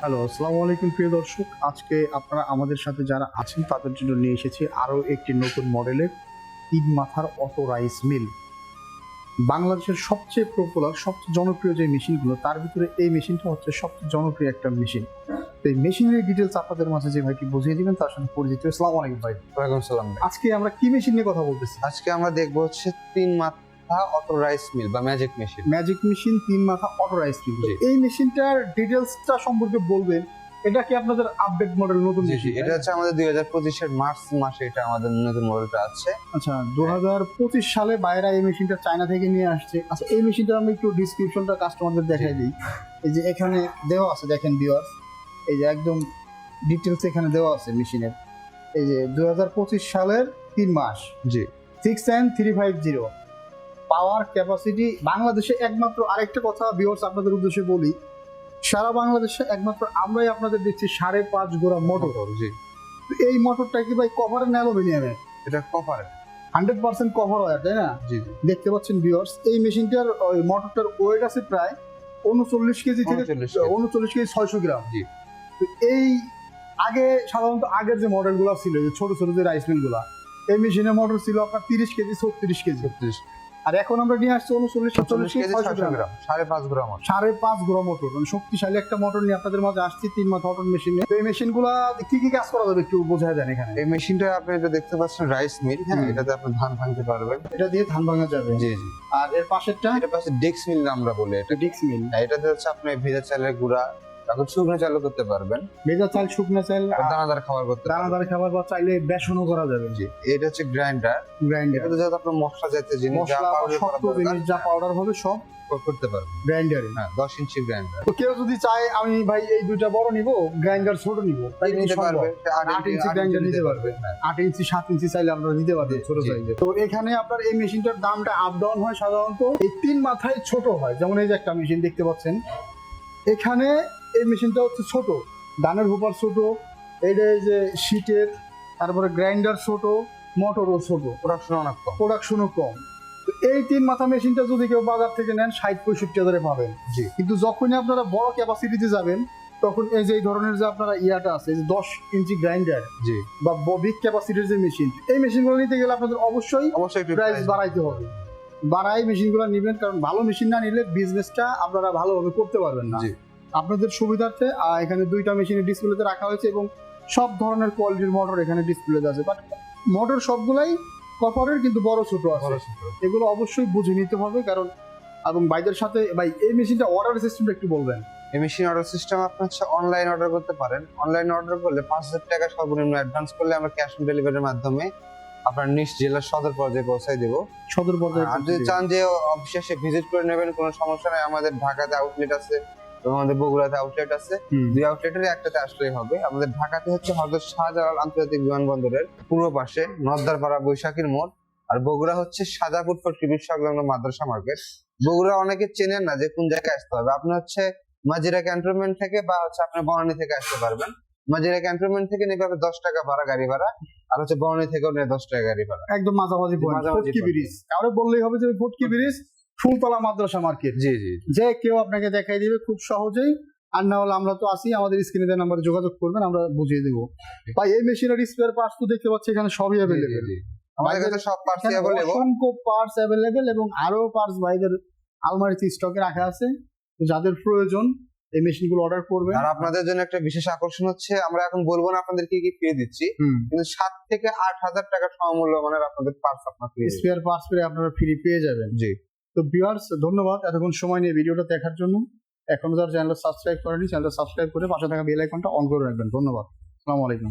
Hello আসসালামু আলাইকুম প্রিয় দর্শক। আজকে আপনারা আমাদের সাথে যারা আছেন তাদের জন্য নিয়ে এসেছি আরও একটি নতুন মডেলের তিন মাথার অটো রাইস মিল। বাংলাদেশের সবচেয়ে পপুলার সবচেয়ে জনপ্রিয় যে মেশিনগুলো তার ভিতরে এই মেশিনটা হচ্ছে সবচেয়ে জনপ্রিয় একটা মেশিন। তো এই মেশিনের ডিটেলস আপনাদের মাঝে যে ভাইটি বুঝিয়ে দিবেন তার সাথে পরিচিত আসসালামু আলাইকুম ভাই। ওয়ালাইকুম সালাম আজকে আমরা কি মেশিন নিয়ে কথা বলতেছি? আজকে আমরা দেখব হচ্ছে তিন মাথা অটো রাইস মিল বা ম্যাজিক মেশিন ম্যাজিক মেশিন তিন মাথা অটো রাইস মিল এই মেশিনটার ডিটেলসটা সম্পর্কে বলবেন এটা কি আপনাদের আপডেট মডেল নতুন মেশিন এটা হচ্ছে আমাদের দুই হাজার পঁচিশের মার্চ মাসে এটা আমাদের নতুন মডেলটা আছে। আচ্ছা দু হাজার পঁচিশ সালে বাইরা এই মেশিনটা চায়না থেকে নিয়ে আসছে। আচ্ছা এই মেশিনটা আমি একটু ডিসক্রিপশনটা কাস্টমারদের দেখাই দিই। এই যে এখানে দেওয়া আছে দেখেন ভিউয়ার্স এই যে একদম ডিটেলস এখানে দেওয়া আছে মেশিনের এই যে দু হাজার পঁচিশ সালের তিন মাস। জি। Six nine three five zero power capacity বাংলাদেশে একমাত্র আরেকটা কথা ভিউয়ার্স আপনাদের উদ্দেশ্যে বলি সারা বাংলাদেশে একমাত্র আমরাই আপনাদের দিচ্ছি সাড়ে পাঁচ গোড়া মোটর জি। এই মোটরটা কি ভাই কভারের না অ্যালুমিনিয়ামের এটা কপার হান্ড্রেড পার্সেন্ট কভার হয় তাই না? জি দেখতে পাচ্ছেন ভিউয়ার্স এই মেশিনটার ওই মোটরটার ওয়েট আছে প্রায় উনচল্লিশ কেজি থেকে 39 উনচল্লিশ কেজি ছয়শো গ্রাম। জি। তো এই আগে সাধারণত আগের যে মডেলগুলো ছিল যে ছোট ছোট যে রাইস মিলগুলো এই মেশিনের মোটর ছিল আপনার তিরিশ কেজি ছত্রিশ কেজি। ছত্রিশ আর এখন আমরা নিয়ে আসছি উনচল্লিশ চল্লিশ গ্রাম। সাড়ে পাঁচ গ্রাম সাড়ে পাঁচ গ্রাম মোটর মানে শক্তিশালী একটা মোটর নিয়ে আপনাদের মাঝে আসছি তিন মাথা অটন মেশিনে এই মেশিনগুলো কি কি কাজ করা যাবে একটু বোঝা দেন এখানে? এই মেশিনটা আপনি যে দেখতে পাচ্ছেন রাইস মিল হ্যাঁ এটাতে আপনি ধান ভাঙতে পারবেন। এটা দিয়ে ধান ভাঙা যাবে। জি জি। আর এর পাশেরটা? এটা পাশে ডেক্স মিল আমরা বলি এটা। ডিক্স মিল এটাতে হচ্ছে আপনি ভেজা চালের গুঁড়া তারপর শুকনো চালও করতে পারবেন। ভেজা চাল শুকনো চাল দানাদার খাবার করতে দানাদার খাবার বা চাইলে বেসনও করা যাবে। জি এটা হচ্ছে গ্রাইন্ডার। গ্রাইন্ডার। এটাতে যাতে আপনার মশলা জাতীয় জিনিস যা করা জিনিস যা পাউডার হবে সব করতে পারবেন। গ্রাইন্ডারে। হ্যাঁ দশ ইঞ্চি গ্রাইন্ডার। তো কেউ যদি চায় আমি ভাই এই দুইটা বড় নিব গ্রাইন্ডার ছোট নিব তাই নিতে পারবে আট ইঞ্চি grinder নিতে পারবে। হ্যাঁ। আট ইঞ্চি সাত ইঞ্চি চাইলে আপনারা নিতে পারবেন ছোট। সাইজে তো এখানে আপনার এই মেশিনটার দামটা আপ ডাউন হয় সাধারণত এই তিন মাথায় ছোট হয়। যেমন এই যে একটা মেশিন দেখতে পাচ্ছেন। এখানে এই মেশিনটা হচ্ছে ছোট। ধানের হুপার ছোট এইটা এই যে শীটের তারপরে গ্রাইন্ডার ছোট মোটরও ছোট। প্রোডাকশন অনেক কম। প্রোডাকশনও কম। তো এই তিন মাথা মেশিনটা যদি কেউ বাজার থেকে নেন ষাট পঁয়ষট্টি হাজারে পাবেন। জি। কিন্তু যখনই আপনারা বড় ক্যাপাসিটিতে যাবেন তখন এই যে এই ধরনের যে আপনারা ইয়াটা আছে এই যে দশ ইঞ্চি গ্রাইন্ডার জি। বা বিগ ক্যাপাসিটির যে মেশিন এই মেশিনগুলো নিতে গেলে আপনাদের অবশ্যই অবশ্যই প্রাইস বাড়াইতে হবে। বাড়াই মেশিনগুলো নেবেন কারণ ভালো মেশিন না নিলে বিজনেসটা আপনারা ভালোভাবে করতে পারবেন না। আপনাদের সুবিধার্থে এখানে দুইটা মেশিনের ডিসপ্লেতে রাখা হয়েছে এবং সব ধরনের কোয়ালিটির মোটর এখানে ডিসপ্লেতে আছে। বাট মোটর সবগুলাই কপারের কিন্তু বড় ছোট আছে। এগুলো অবশ্যই বুঝে নিতে হবে কারণ এবং বাইদের সাথে ভাই এই মেশিনটা অর্ডার সিস্টেমটা একটু বলবেন। এই মেশিন অর্ডার সিস্টেম আপনি হচ্ছে অনলাইন অর্ডার করতে পারেন। অনলাইন অর্ডার করলে পাঁচ হাজার টাকা সর্বনিম্ন অ্যাডভান্স করলে আমরা ক্যাশ অন ডেলিভারির মাধ্যমে আপনার নিজ জেলার সদর পর্যায়ে পৌঁছায় দেবো। সদর পর্যায়ে যদি চান যে অফিসে এসে ভিজিট করে নেবেন কোনো সমস্যা নেই। আমাদের ঢাকাতে আউটলেট আছে। আমাদের বগুড়াতে আউটলেট আছে। দুই আউটলেটের একটাতে আসলেই হবে। আমাদের ঢাকাতে হচ্ছে হজরত শাহজালাল আন্তর্জাতিক বিমানবন্দরের পূর্ব পাশে নদ্দারপাড়া বৈশাখীর মোড়। আর বগুড়া হচ্ছে সাজাপুর টিভির সংলগ্ন মাদ্রাসা মার্কেট। বগুড়া অনেকে চেনেন না যে কোন জায়গায় আসতে হবে। আপনি হচ্ছে মাজিরা ক্যান্টনমেন্ট থেকে বা হচ্ছে আপনি বনানী থেকে আসতে পারবেন। মাজিরা ক্যান্টনমেন্ট থেকে নেবে হবে দশ টাকা ভাড়া গাড়ি ভাড়া আর হচ্ছে বনানী থেকেও নেবে দশ টাকা গাড়ি ভাড়া। একদম মাঝামাঝি মাঝামাঝি ব্রিজ কারও বললেই হবে যে ফটকি ব্রিজ ফুলতলা মাদ্রাসা মার্কেট। জি জি যে কেউ আপনাকে দেখাই দিবে খুব সহজেই। আর না হলে আমরা তো আসি আমাদের স্ক্রিনে দেওয়া নাম্বারে যোগাযোগ করবেন আমরা বুঝিয়ে দেবো। ভাই এই মেশিনের স্পেয়ার পার্টস তো দেখতে পাচ্ছি এখানে সবই অ্যাভেলেবেল। আমাদের কাছে সব পার্টস অ্যাভেলেবল অসংখ্য পার্টস অ্যাভেলেবেল এবং আরও পার্টস ভাইদের আলমারিতে স্টকে রাখা আছে। তো যাদের প্রয়োজন এই মেশিনগুলো অর্ডার করবেন। আর আপনাদের জন্য একটা বিশেষ আকর্ষণ হচ্ছে আমরা এখন বলব না আপনাদের কি কি ফ্রি দিচ্ছি কিন্তু সাত থেকে আট হাজার টাকা সমমূল্য মানের আপনাদের পার্স আপনার স্পেয়ার পার্টস পেয়ে আপনারা ফ্রি পেয়ে যাবেন। জি। তো ভিউয়ার্স ধন্যবাদ এতক্ষণ সময় নিয়ে ভিডিওটা দেখার জন্য। এখনও যারা চ্যানেলটা সাবস্ক্রাইব করেনি চ্যানেলটা সাবস্ক্রাইব করে পাশে থাকা বেল আইকনটা অন করে রাখবেন। ধন্যবাদ। আসসালামু আলাইকুম।